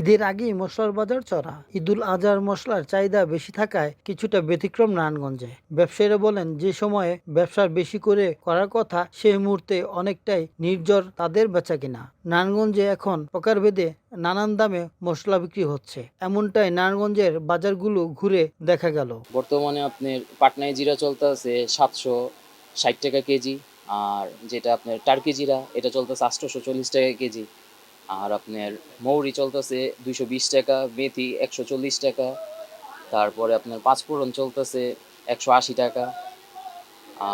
ঈদের আগেই মশলার বাজার চড়া। ঈদুল আজহার মশলার চাহিদা বেশি থাকায় কিছুটা ব্যতিক্রম নারায়ণগঞ্জে। ব্যবসায়ীরা বলেন, যে সময়ে ব্যবসার বেশি করে করার কথা, সেই মুহূর্তে অনেকটাই নির্জর তাদের বেচা কিনা নারায়ণগঞ্জে এখন প্রকারভেদে নানান দামে মশলা বিক্রি হচ্ছে। এমনটাই নারায়ণগঞ্জের বাজারগুলো ঘুরে দেখা গেল। বর্তমানে আপনার পাটনায় জিরা চলতে আছে সাতশো ষাট টাকা কেজি, আর যেটা আপনার টার্কি জিরা, এটা চলতেছে আটশোশো চল্লিশ টাকা কেজি। আর আপনার মৌরি চলতেছে দুইশো বিশ টাকা, মেথি একশো চল্লিশ টাকা, তারপরে আপনার পাঁচফোড়ন চলতেছে একশো আশি টাকা।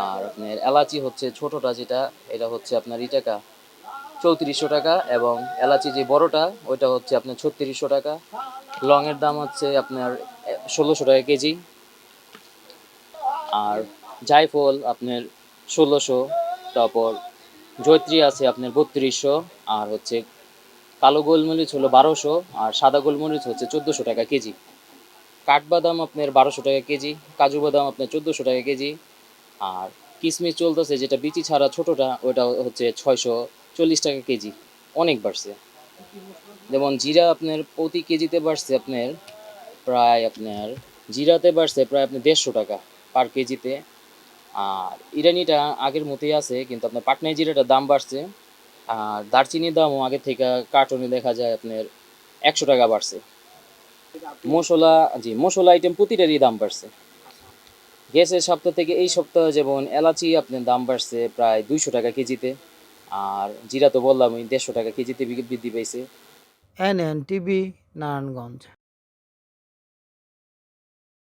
আর আপনার এলাচি হচ্ছে ছোটোটা যেটা, এটা হচ্ছে আপনার ই টাকা চৌত্রিশশো টাকা এবং এলাচি যে বড়টা, ওইটা হচ্ছে আপনার ছত্রিশশো টাকা। লংয়ের দাম হচ্ছে আপনার ষোলোশো টাকা কেজি। আর জায়ফল আপনার ষোলোশো, তারপর জৈত্রী আছে আপনার বত্রিশশো, আর হচ্ছে কালো গোলমরিচ হলো বারোশো আর সাদা গোলমরিচ হচ্ছে চোদ্দোশো টাকা কেজি। কাঠবাদাম আপনার বারোশো টাকা কেজি, কাজু বাদাম আপনার চোদ্দোশো টাকা কেজি আর কিশমিশ চলতেছে যেটা বিচি ছাড়া ছোটোটা, ওটা হচ্ছে ছয়শো চল্লিশ টাকা কেজি, অনেক বাড়ছে। যেমন জিরা আপনার প্রতি কেজিতে বাড়ছে আপনার প্রায় আপনার, জিরাতে বাড়ছে প্রায় আপনার দেড়শো টাকা পার কেজিতে। আর ইরানিটা আগের মতোই আছে, কিন্তু আপনার পাটনায় জিরাটার দাম বাড়ছে। আর দারচিনির দামও আগে থেকে কার্টনে দেখা যায় আপনার একশো টাকা বাড়ছে। মশলা, জি, মশলা আইটেম প্রতিটারই দাম বাড়ছে। গ্যাসের সপ্তাহ থেকে এই সপ্তাহে যেমন এলাচি আপনার দাম বাড়ছে প্রায় দুইশো টাকা কেজিতে, আর জিরা তো বললাম দেড়শো টাকা কেজিতে বৃদ্ধি পেয়েছে এন এন টিভি নারায়ণগঞ্জ।